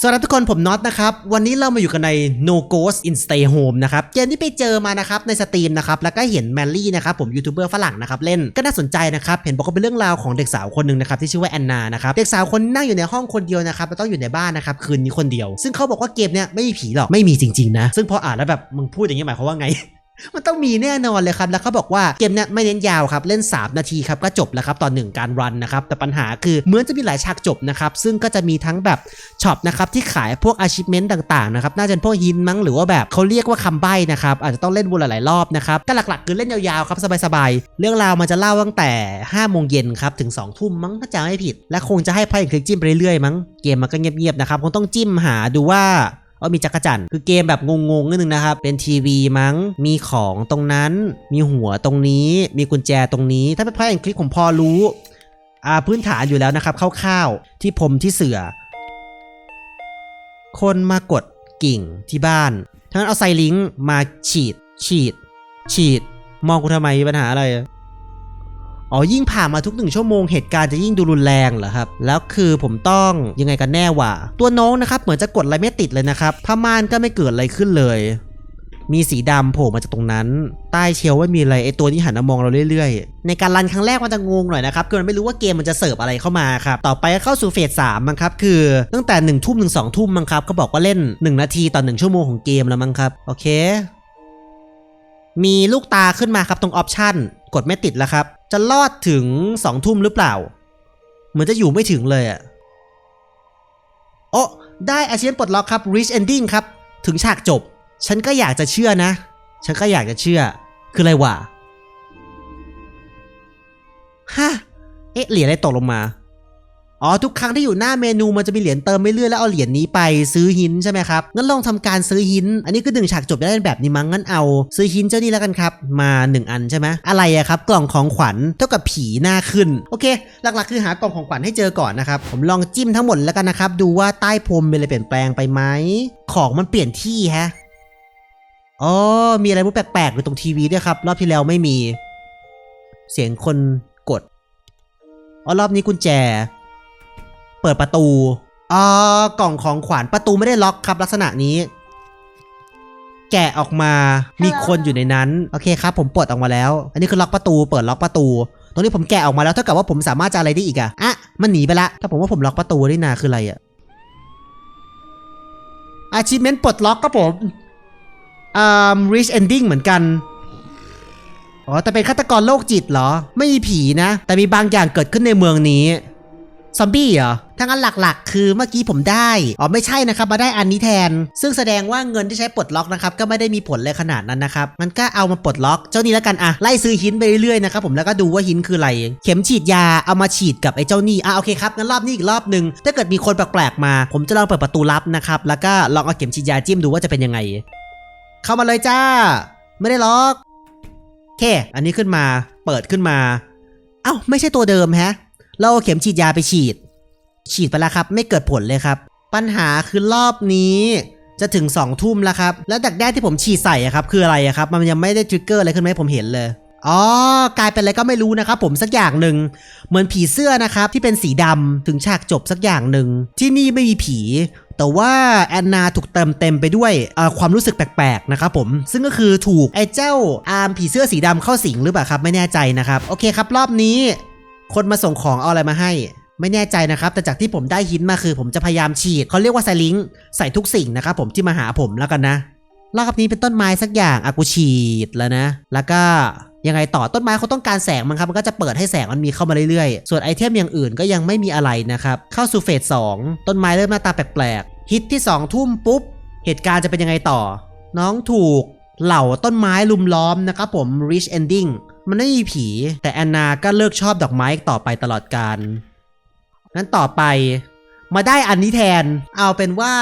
สวัสดีทุกคนผมน็อตนะครับ วันนี้เรามาอยู่กันใน No Ghost in Stay Home นะครับเกมที่ไปเจอมานะครับในสตรีมนะครับแล้วก็เห็นแมลลี่นะครับผมยูทูบเบอร์ฝรั่งนะครับเล่นก็น่าสนใจนะครับเห็นบอกว่าเป็นเรื่องราวของเด็กสาวคนหนึ่งนะครับที่ชื่อว่าแอนนานะครับเด็กสาวคนนั่งอยู่ในห้องคนเดียวนะครับแล้วต้องอยู่ในบ้านนะครับคืนนี้คนเดียว ซึ่งเขาบอกว่าเกมเนี้ยไม่มีผีหรอกไม่มีจริงๆนะซึ่งพออ่านแล้วแบบมึงพูดอย่างนี้หมายความว่าไง มันต้องมีแน่นอนเลยครับ แล้วเขาบอกว่าเกมนี้ไม่เน้นยาวครับ เล่น 3 นาทีครับ ก็จบแล้วครับตอนหนึ่งการรันนะครับ แต่ปัญหาคือเหมือนจะมีหลายฉากจบนะครับ ซึ่งก็จะมีทั้งแบบช็อปนะครับที่ขายพวก achievement ต่างๆนะครับ น่าจะเป็นพวกฮินมั้งหรือว่าแบบเขาเรียกว่าคำใบ้นะครับ อาจจะต้องเล่นวนหลายๆรอบนะครับ ก็หลักๆคือเล่นยาวๆครับสบายๆ เรื่องราวมันจะเล่าตั้งแต่5โมงเย็นครับถึง2ทุ่มมั้งถ้าจำไม่ผิด และคงจะให้พายคลิกจิ้มไปเรื่อยๆมั้งเกมมันก็เงียบๆนะครับคงต้องจิ้มหาดูว่า ว่ามีจักรจันทร์คือเกมแบบงงๆนิดนึงนะครับ เป็นทีวีมั้ง มีของตรงนั้น มีหัวตรงนี้ มีกุญแจตรงนี้ ถ้าเป็นพายแอนคลิกผมพอรู้อ่าพื้นฐานอยู่แล้วนะครับคร่าวๆที่ผมที่เสือ คนมากดกิ่งที่บ้านทั้งนั้นเอาไซลิงมาฉีด ฉีด ฉีด มองกูทำไมมีปัญหาอะไร อ๋อยิ่งผ่านมาทุกหนึ่งชั่วโมงเหตุการณ์จะยิ่งดูรุนแรงเหรอครับ แล้วคือผมต้องยังไงกันแน่วะตัวน้องนะครับเหมือนจะกดอะไรไม่ติดเลยนะครับผ้าม่านก็ไม่เกิดอะไรขึ้นเลย มีสีดำโผล่มาจากตรงนั้น ใต้เชลฟ์ว่ามีอะไรไอตัวนี้หันมามองเราเรื่อยๆ ในการรันครั้งแรกมันจะงงหน่อยนะครับคือมันไม่รู้ว่าเกมมันจะเสิร์ฟอะไรเข้ามาครับต่อไปก็เข้าสู่เฟสสามมั้งครับคือตั้งแต่1นึ่ทุ่มถึงสองทุ่มมั้งครับเขาบอกว่าเล่น 1 นาทีต่อ1ชั่วโมงของเกมแล้วมั้งครับโอเคมีลูกตาขึ้นมาครับตรงออปชัน กดไม่ติดแล้วครับ จะรอดถึงสองทุ่มหรือเปล่า เหมือนจะอยู่ไม่ถึงเลยอะโอ้ได้อาเชียนปลดล็อกครับ reach ending ครับ ถึงฉากจบ ฉันก็อยากจะเชื่อนะ ฉันก็อยากจะเชื่อ คืออะไรวะฮะเอ๊ะเหรียญอะไรตกลงมา อ๋อทุกครั้งที่อยู่หน้าเมนูมันจะมีเหรียญเติมไม่เรื่อยแล้วเอาเหรียญนี้ไปซื้อหินใช่ไหมครับงั้นลองทำการซื้อหิน อันนี้คือหนึ่งฉากจบได้แบบนี้มั้งงั้นเอา ซื้อหินเจ้านี่แล้วกันครับมา 1 อันใช่ไหมอะไรอะครับ กล่องของขวัญเท่ากับผีหน้าขึ้นโอเค หลักๆ คือหากล่องของขวัญให้เจอก่อนนะครับผมลองจิ้มทั้งหมดแล้วกันนะครับดูว่าใต้พรมมีอะไรเปลี่ยนแปลงไปไหมของมันเปลี่ยนที่ฮะอ๋อมีอะไรมุกแปลกๆอยู่ตรงทีวีด้วยครับรอบที่แล้วไม่มี เสียงคนกดอ๋อรอบนี้กุญแจ เปิดประตูอ๋อกล่องของขวัญประตูไม่ได้ล็อกครับ ลักษณะนี้ แกะออกมา มีคนอยู่ในนั้น โอเคครับ ผมปลดออกมาแล้ว อันนี้คือล็อกประตู เปิดล็อกประตู ตรงนี้ผมแกะออกมาแล้วเท่ากับว่าผมสามารถจะอะไรได้อีกอะอะ มันหนีไปละถ้าผมว่าผมล็อกประตูได้นาคืออะไรอะอาชีพเมนปลดล็อกครับผมอ่า reach ending เหมือนกันอ๋อแต่เป็นฆาตกรโรคจิตเหรอ ไม่มีผีนะ แต่มีบางอย่างเกิดขึ้นในเมืองนี้ ซอมบี้เหรอทั้างนั้นหลักๆ คือเมื่อกี้ผมได้ อ๋อไม่ใช่นะครับ มาได้อันนี้แทน ซึ่งแสดงว่าเงินที่ใช้ปลดล็อกนะครับก็ไม่ได้มีผลเลยขนาดนั้นนะครับ มันก็เอามาปลดล็อก เจ้านี้แล้วกันอะไล่ซื้อหินไปเรื่อยๆนะครับผมแล้วก็ดูว่าหินคืออะไร เข็มฉีดยาเอามาฉีดกับไอ้เจ้านี่อะโอเคครับงั้นรอบนี้อีกรอบหนึ่งถ้าเกิดมีคนแปลกๆมา ผมจะลองเปิดประตูลับนะครับแล้วก็ลองเอาเข็มฉีดยาจิ้มดูว่าจะเป็นยังไง เข้ามาเลยจ้า ไม่ได้ล็อกโอเคอันนี้ขึ้นมา เปิดขึ้นมา เอ้าไม่ใช่ตัวเดิมแฮะ เราเอาเข็มฉีดยาไปฉีด ฉีดไปแล้วครับ ไม่เกิดผลเลยครับ ปัญหาคือรอบนี้จะถึง2องทุ่มแล้วครับ แล้วดักแด้ที่ผมฉีดใส่อะครับ คืออะไรครับ มันยังไม่ได้ทริกเกอร์อะไรขึ้นไหมาให้ผมเห็นเลยอ๋อกลายเป็นอะไรก็ไม่รู้นะครับ ผมสักอย่างหนึ่งเหมือนผีเสื้อนะครับที่เป็นสีดำถึงฉากจบสักอย่างหนึ่งที่นี่ไม่มีผี แต่ว่าแอนนาถูกเติมเต็มไปด้วยความรู้สึกแปลกๆนะครับผมซึ่งก็คือถูกไอ้เจ้าอาร์มผีเสื้อสีดำเข้าสิงหรือเปล่าครับไม่แน่ใจนะครับ โอเคครับรอบนี้ คนมาส่งของเอาอะไรมาให้ ไม่แน่ใจนะครับ แต่จากที่ผมได้หินมาคือผมจะพยายามฉีดเขาเรียกว่าไซลิงค์ใส่ทุกสิ่งนะครับผมที่มาหาผมแล้วกันนะรอบนี้เป็นต้นไม้สักอย่างอากูฉีดแล้วนะ แล้วก็ยังไงต่อต้นไม้เขาต้องการแสงมันครับ มันก็จะเปิดให้แสงมันมีเข้ามาเรื่อยๆ ส่วนไอเทมอย่างอื่นก็ยังไม่มีอะไรนะครับ เข้าสู่เฟสสองต้นไม้เริ่มหน้าตาแปลกๆ ฮิตที่สองทุ่มปุ๊บ เหตุการณ์จะเป็นยังไงต่อ น้องถูกเหล่าต้นไม้ลุมล้อมนะครับผม reach ending มันไม่มีผี แต่แอนนาก็เลิกชอบดอกไม้ต่อไปตลอดกาลงั้นต่อไป มาได้อันนี้แทน เอาเป็นว่า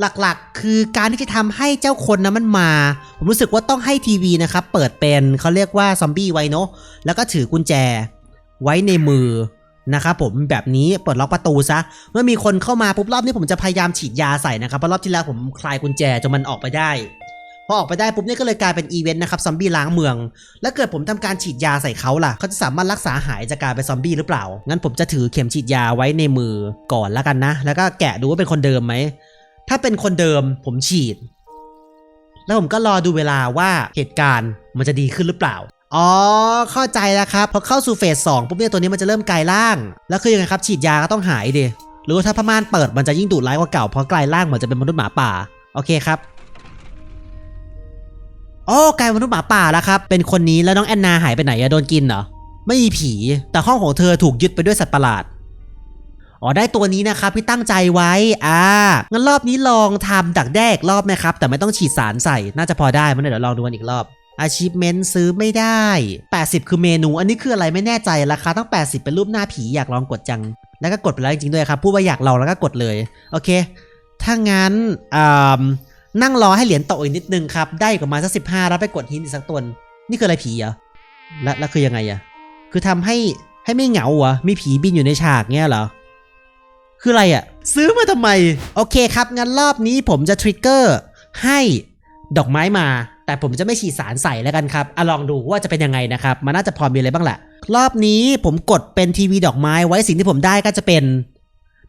หลักๆ คือการที่จะทำให้เจ้าคนนั้นมันมา ผมรู้สึกว่าต้องให้ทีวีนะครับ เปิดเป็นเขาเรียกว่าซอมบี้ไว้เนาะแล้วก็ถือกุญแจ ไว้ในมือนะครับผมแบบนี้เปิดล็อกประตูซะ เมื่อมีคนเข้ามาปุ๊บรอบนี้ผมจะพยายามฉีดยาใส่นะครับเพราะรอบที่แล้วผมคลายกุญแจจนมันออกไปได้ พอออกไปได้ปุ๊บเนี่ยก็เลยกลายเป็นอีเวนต์นะครับซอมบี้ล้างเมือง แล้วเกิดผมทำการฉีดยาใส่เขาล่ะเขาจะสามารถรักษาหายจากการเป็นซอมบี้หรือเปล่า งั้นผมจะถือเข็มฉีดยาไว้ในมือก่อนแล้วกันนะ แล้วก็แกะดูว่าเป็นคนเดิมไหม ถ้าเป็นคนเดิมผมฉีด แล้วผมก็รอดูเวลาว่าเหตุการณ์มันจะดีขึ้นหรือเปล่าอ๋อ เข้าใจแล้วครับ พอเข้าสู่เฟสสองปุ๊บเนี่ยตัวนี้มันจะเริ่มกลายร่าง แล้วคือยังไงครับ ฉีดยาก็ต้องหายดิหรือว่าถ้าพม่านเปิดมันจะยิ่งดุร้ายกว่าเก่าเพราะกลายร่างเหมือนจะเป็นมนุษย์หมาป่า โอเคครับ โอ้กลายเป็นมนุษย์หมาป่าแล้วครับ เป็นคนนี้แล้วน้องแอนนาหายไปไหนอะโดนกินเหรอ ไม่มีผี แต่ห้องของเธอถูกยึดไปด้วยสัตว์ประหลาด อ๋อได้ตัวนี้นะครับที่ตั้งใจไว้ อ่า งั้นรอบนี้ลองทำดักแด้อีกรอบนะครับ แต่ไม่ต้องฉีดสารใส่ น่าจะพอได้มันเดี๋ยวลองดูกันอีกรอบ Achievement ซื้อไม่ได้ 80 คือเมนู อันนี้คืออะไรไม่แน่ใจ ราคาตั้ง 80 เป็นรูปหน้าผีอยากลองกดจัง แล้วก็กดไปแล้วจริงๆด้วยครับ พูดว่าอยากลองแล้วก็กดเลย โอเค ถ้างั้นอ่า นั่งรอให้เหรียญตกอีกนิดนึงครับ ได้อีกประมาสักสิบห้าแล้วไปกดฮินอีกสักตัวนี่คืออะไรผีเหรอและแล้วคือยังไงอะคือทำให้ให้ไม่เหงาเหรอมีผีบินอยู่ในฉากเงี้ยเหรอคืออะไรอะซื้อมาทำไม โอเคครับงั้นรอบนี้ผมจะทริกเกอร์ให้ดอกไม้มา แต่ผมจะไม่ฉีดสารใส่แล้วกันครับอะลองดูว่าจะเป็นยังไงนะครับมันน่าจะพอมีอะไรบ้างแหละรอบนี้ผมกดเป็นทีวีดอกไม้ไว้สิ่งที่ผมได้ก็จะเป็น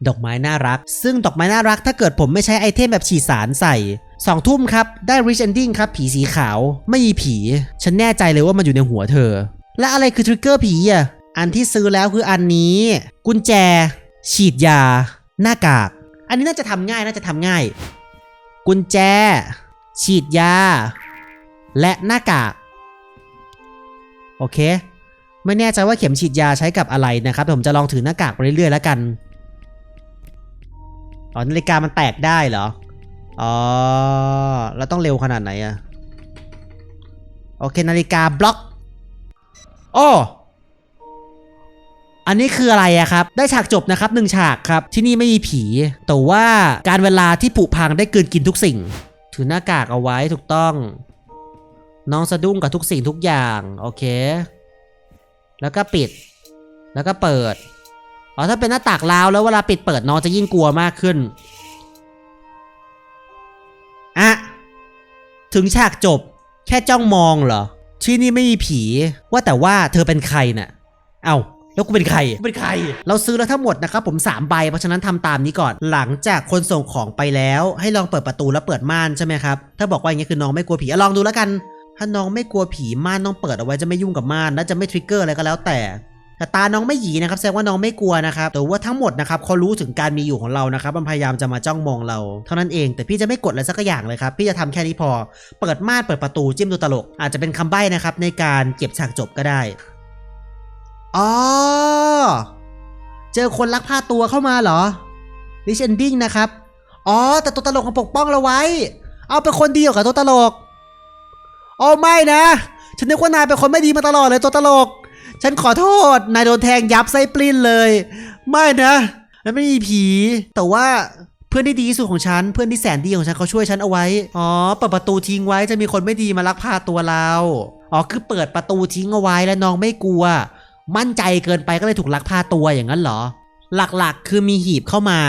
ดอกไม้น่ารัก ซึ่งดอกไม้น่ารักถ้าเกิดผมไม่ใช้ไอเทมแบบฉีดสารใส่ สองทุ่มครับ ได้ Rich Ending ครับ ผีสีขาว ไม่มีผี ฉันแน่ใจเลยว่ามันอยู่ในหัวเธอ และอะไรคือทริกเกอร์ผีอะ อันที่ซื้อแล้วคืออันนี้ กุญแจ ฉีดยา หน้ากาก อันนี้น่าจะทำง่ายน่าจะทำง่าย กุญแจ ฉีดยา และหน้ากาก โอเค ไม่แน่ใจว่าเข็มฉีดยาใช้กับอะไรนะครับแต่ผมจะลองถือหน้ากากไปเรื่อยๆแล้วกัน อ๋อนาฬิกามันแตกได้เหรอ อ๋อ แล้วต้องเร็วขนาดไหนอะโอเคนาฬิกาบล็อกโอ้อันนี้คืออะไรอะครับ ได้ฉากจบนะครับหนึ่งฉากครับ ที่นี่ไม่มีผี แต่ว่าการเวลาที่ผุพังได้กลืนกินทุกสิ่ง ถือหน้ากากเอาไว้ถูกต้อง น้องสะดุ้งกับทุกสิ่งทุกอย่าง โอเค แล้วก็ปิด แล้วก็เปิด อ๋อ ถ้าเป็นหน้าตากลาวแล้วเวลาปิดเปิดน้องจะยิ่งกลัวมากขึ้น ถึงฉากจบ แค่จ้องมองเหรอ ที่นี่ไม่มีผี ว่าแต่ว่าเธอเป็นใครน่ะ เอ้าแล้วกูเป็นใครกูเป็นใคร เราซื้อแล้วทั้งหมดนะครับผม 3 ใบ เพราะฉะนั้นทำตามนี้ก่อน หลังจากคนส่งของไปแล้ว ให้ลองเปิดประตูแล้วเปิดม่านใช่ไหมครับ ถ้าบอกว่าอย่างนี้คือน้องไม่กลัวผีอะลองดูแล้วกัน ถ้าน้องไม่กลัวผีม่านต้องเปิดเอาไว้จะไม่ยุ่งกับม่านและจะไม่ทริกเกอร์อะไรก็แล้วแต่ แต่ตาน้องไม่หยีนะครับแสดงว่าน้องไม่กลัวนะครับแต่ว่าทั้งหมดนะครับเขารู้ถึงการมีอยู่ของเรานะครับมันพยายามจะมาจ้องมองเราเท่านั้นเอง แต่พี่จะไม่กดอะไรสักอย่างเลยครับพี่จะทำแค่นี้พอ เปิดม่านเปิดประตูจิ้มดูตลก อาจจะเป็นคำใบ้นะครับในการเก็บฉากจบก็ได้อ๋อเจอคนลักพาตัวเข้ามาเหรอ r i c h Ending นะครับอ๋อแต่ตัวตลกมาปกป้องเราไว้ เอาเป็นคนดีกว่าตัวตลกอ๋อไม่นะ ฉันนึกว่านายเป็นคนไม่ดีมาตลอดเลยตัวตลก ฉันขอโทษ นายโดนแทงยับไส้ปลิ้นเลย ไม่นะมันไม่มีผี แต่ว่าเพื่อนที่ดีที่สุดของฉัน เพื่อนที่แสนดีของฉันเขาช่วยฉันเอาไว้ อ๋อ เปิดประตูทิ้งไว้จะมีคนไม่ดีมาลักพาตัวเรา อ๋อ คือเปิดประตูทิ้งเอาไว้แล้วน้องไม่กลัว มั่นใจเกินไปก็เลยถูกลักพาตัวอย่างนั้นเหรอ หลักๆ คือมีหีบเข้ามา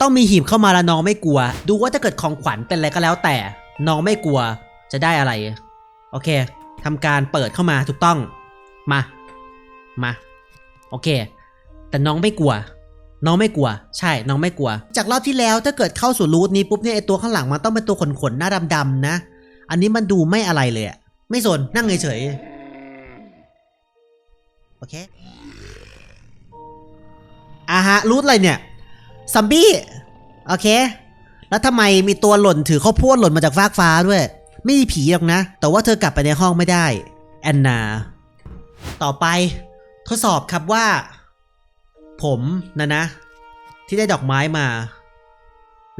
ต้องมีหีบเข้ามาแล้วน้องไม่กลัว ดูว่าถ้าเกิดของขวัญเป็นอะไรก็แล้วแต่ น้องไม่กลัว จะได้อะไร โอเคทำการเปิดเข้ามาถูกต้อง มา มา โอเค แต่น้องไม่กลัว น้องไม่กลัว ใช่ น้องไม่กลัว จากรอบที่แล้วถ้าเกิดเข้าสู่รูทนี้ปุ๊บเนี่ยไอตัวข้างหลังมันต้องเป็นตัวขนๆหน้าดำๆนะ อันนี้มันดูไม่อะไรเลยอะไม่สน นั่งเฉยๆ โอเคอ่าฮะ รูทอะไรเนี่ย ซัมบี้ โอเค แล้วทำไมมีตัวหล่นถือข้าวโพดหล่นมาจากฟากฟ้าด้วย ไม่มีผีหรอกนะ แต่ว่าเธอกลับไปในห้องไม่ได้ แอนนา ต่อไป ทดสอบครับว่า ผมนะนะ ที่ได้ดอกไม้มา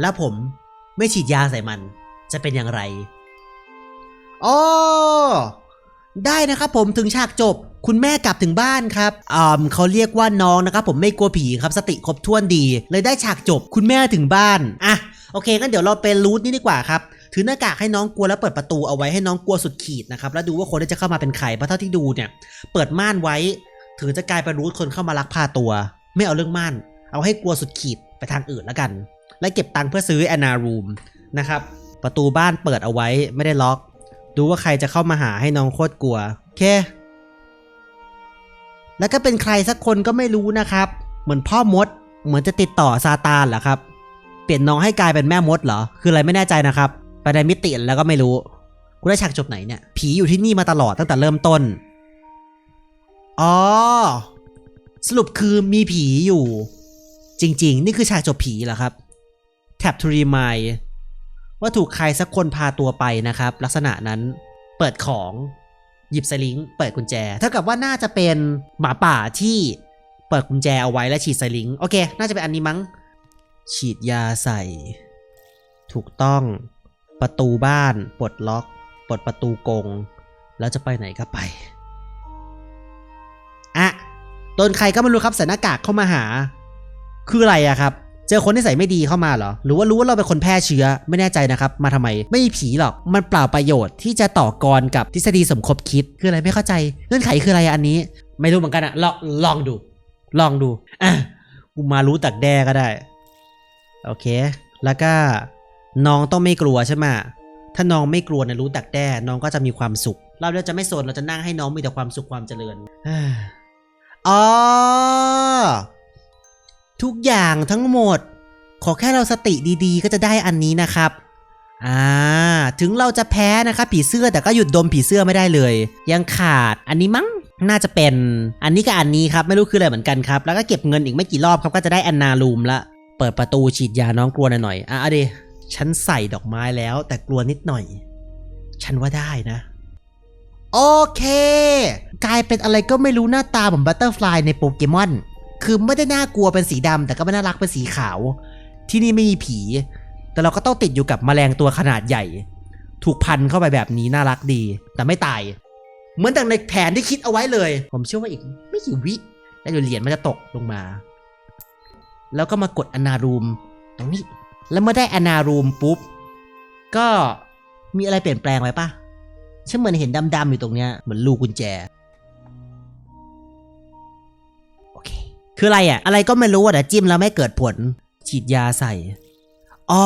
แล้วผมไม่ฉีดยาใส่มัน จะเป็นอย่างไรอ๋อได้นะครับผมถึงฉากจบ คุณแม่กลับถึงบ้านครับอ่าเขาเรียกว่าน้องนะครับผมไม่กลัวผีครับสติครบถ้วนดี เลยได้ฉากจบ คุณแม่ถึงบ้านอะโอเคงั้นเดี๋ยวเราเป็นรูทนี้ดีกว่าครับ ถือหน้ากากให้น้องกลัวแล้วเปิดประตูเอาไว้ให้น้องกลัวสุดขีดนะครับแล้วดูว่าคนที่จะเข้ามาเป็นใครเพราะเท่าที่ดูเนี่ย เปิดม่านไว้ถึงจะกลายเป็นรูทคนเข้ามาลักพาตัว ไม่เอาเรื่องม่าน เอาให้กลัวสุดขีดไปทางอื่นแล้วกัน และเก็บตังค์เพื่อซื้อแอนนารูมนะครับประตูบ้านเปิดเอาไว้ไม่ได้ล็อก ดูว่าใครจะเข้ามาหาให้น้องโคตรกลัวโอเคแล้วก็เป็นใครสักคนก็ไม่รู้นะครับ เหมือนพ่อมด เหมือนจะติดต่อซาตานเหรอครับ เปลี่ยนน้องให้กลายเป็นแม่มดเหรอ คืออะไรไม่แน่ใจนะครับ ไปในมิติแล้วก็ไม่รู้ กูได้ฉากจบไหนเนี่ย ผีอยู่ที่นี่มาตลอดตั้งแต่เริ่มต้น อ๋อ สรุปคือมีผีอยู่ จริง ๆ นี่คือฉากจบผีเหรอครับ แท็บทูรีมายว่าถูกใครสักคนพาตัวไปนะครับ ลักษณะนั้นเปิดของหยิบสลิงเปิดกุญแจ เท่ากับว่าน่าจะเป็นหมาป่าที่เปิดกุญแจเอาไว้และฉีดสลิง โอเค น่าจะเป็นอันนี้มั้ง ฉีดยาใส่ ถูกต้อง ประตูบ้านปลดล็อกปลดประตูกง แล้วจะไปไหนก็ไปอะโดนใครก็ไม่รู้ครับใส่หน้ากากเข้ามาหา คืออะไรอะครับ เจอคนที่ใส่ไม่ดีเข้ามาเหรอ หรือว่ารู้ว่าเราเป็นคนแพร่เชื้อไม่แน่ใจนะครับ มาทำไม ไม่มีผีหรอก มันเปล่าประโยชน์ที่จะต่อกรกับทฤษฎีสมคบคิด คืออะไรไม่เข้าใจ เงื่อนไขคืออะไรอันนี้ ไม่รู้เหมือนกันอะลองลองดู ลองดูอะกูมารู้ตักแด้ก็ได้ โอเค แล้วก็ น้องต้องไม่กลัวใช่ไหมถ้าน้องไม่กลัวนะรู้ตักแด้น้องก็จะมีความสุข เราเราจะไม่สนเราจะนั่งให้น้องมีแต่ความสุขความเจริญอ๋อทุกอย่างทั้งหมด ขอแค่เราสติดีๆ ก็จะได้อันนี้นะครับอ่าถึงเราจะแพ้นะครับผีเสื้อแต่ก็หยุดดมผีเสื้อไม่ได้เลย ยังขาดอันนี้มั้งน่าจะเป็น อันนี้กับอันนี้ครับไม่รู้คืออะไรเหมือนกันครับ แล้วก็เก็บเงินอีกไม่กี่รอบครับก็จะได้แอนนาลูมละเปิดประตูฉีดยาน้องกลัวหน่อยๆอะเอาดิ ฉันใส่ดอกไม้แล้วแต่กลัวนิดหน่อย ฉันว่าได้นะ โอเค กลายเป็นอะไรก็ไม่รู้หน้าตาเหมือนบัตเตอร์ฟลายในโปเกมอน คือไม่ได้น่ากลัวเป็นสีดำแต่ก็ไม่น่ารักเป็นสีขาว ที่นี่ไม่มีผี แต่เราก็ต้องติดอยู่กับแมลงตัวขนาดใหญ่ ถูกพันเข้าไปแบบนี้น่ารักดี แต่ไม่ตาย เหมือนดังในแผนที่คิดเอาไว้เลย ผมเชื่อว่าอีก ไม่กี่วิแล้วเดี๋ยวเหรียญมันจะตกลงมา แล้วก็มากดอนารูมตรงนี้ แล้วเมื่อได้อนารูมปุ๊บ ก็มีอะไรเปลี่ยนแปลงไหมปะฉันเหมือนเห็นดำๆอยู่ตรงเนี้ยเหมือนลูกกุญแจโอเค คืออะไรอะ อะไรก็ไม่รู้อะแต่จิ้มแล้วไม่เกิดผล ฉีดยาใส่ อ๋อ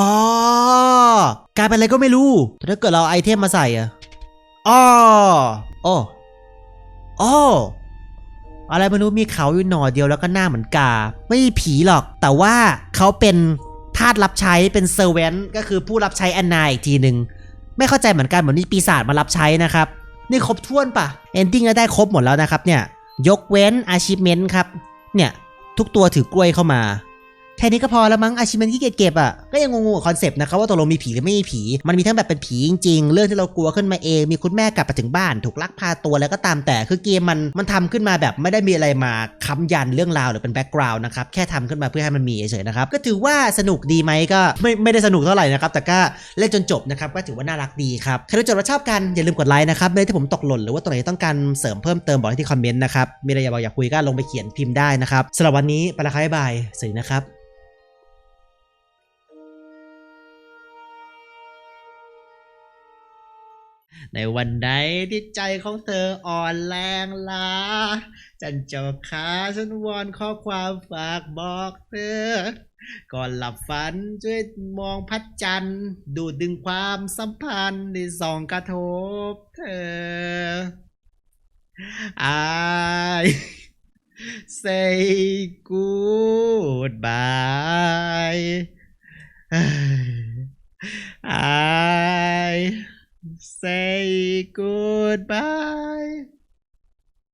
กลายเป็นอะไรก็ไม่รู้แต่ถ้าเกิดเราไอเทมมาใส่อะอ๋อโอ้โอ้อะไรไม่รู้มีเขาอยู่หน่อเดียวแล้วก็หน้าเหมือนกา ไม่มีผีหรอก แต่ว่าเขาเป็น ทาสรับใช้เป็นเซอร์เวนก็คือผู้รับใช้แอนนาอีกทีหนึ่งไม่เข้าใจเหมือนกันเหมือนนี่ปีศาจมารับใช้นะครับ นี่ครบถ้วนปะเอนดิ้งก็ได้ครบหมดแล้วนะครับเนี่ยยกเว้นอาชีพเมนต์ครับเนี่ยทุกตัวถือกล้วยเข้ามา แค่นี้ก็พอแล้วมั้งอาชีพเมนที่เก็บอะก็ยังงงๆกับคอนเซปต์นะครับว่าตกลงมีผีหรือไม่มีผี มันมีทั้งแบบเป็นผีจริงๆ เรื่องที่เรากลัวขึ้นมาเอง มีคุณแม่กลับมาถึงบ้าน ถูกลักพาตัวแล้วก็ตามแต่คือเกมมันมันทำขึ้นมาแบบไม่ได้มีอะไรมาค้ำยันเรื่องราวหรือเป็นแบ็กกราวน์นะครับแค่ทำขึ้นมาเพื่อให้มันมีเฉยๆนะครับก็ถือว่าสนุกดีไหมก็ไม่ไม่ได้สนุกเท่าไหร่นะครับแต่ก็เล่นจนจบนะครับก็ถือว่าน่ารักดีครับใครดูจบแล้วชอบกันอย่าลืมกดไลค์นะครับเลยที่ผมตกหล่นหรือว่าตัวไหนต้องการเสริมเพิ่มเติมบอกที่คอมเมนต์นะครับมีอะไรอยากบอกอยากคุยก็ลงไปเขียนพิมพ์ได้นะครับสำหรับวันนี้ไปละครับบ๊ายบายสวัสดีนะครับ ในวันใดที่ใจของเธออ่อนแรงล้า จันเจ้าขาฉันวอนข้อความฝากบอกเธอ ก่อนหลับฝันช่วยมองพัดจันทร์ดูดดึงความสัมพันธ์ในสองกระทบเธอ I say goodbye I say goodbye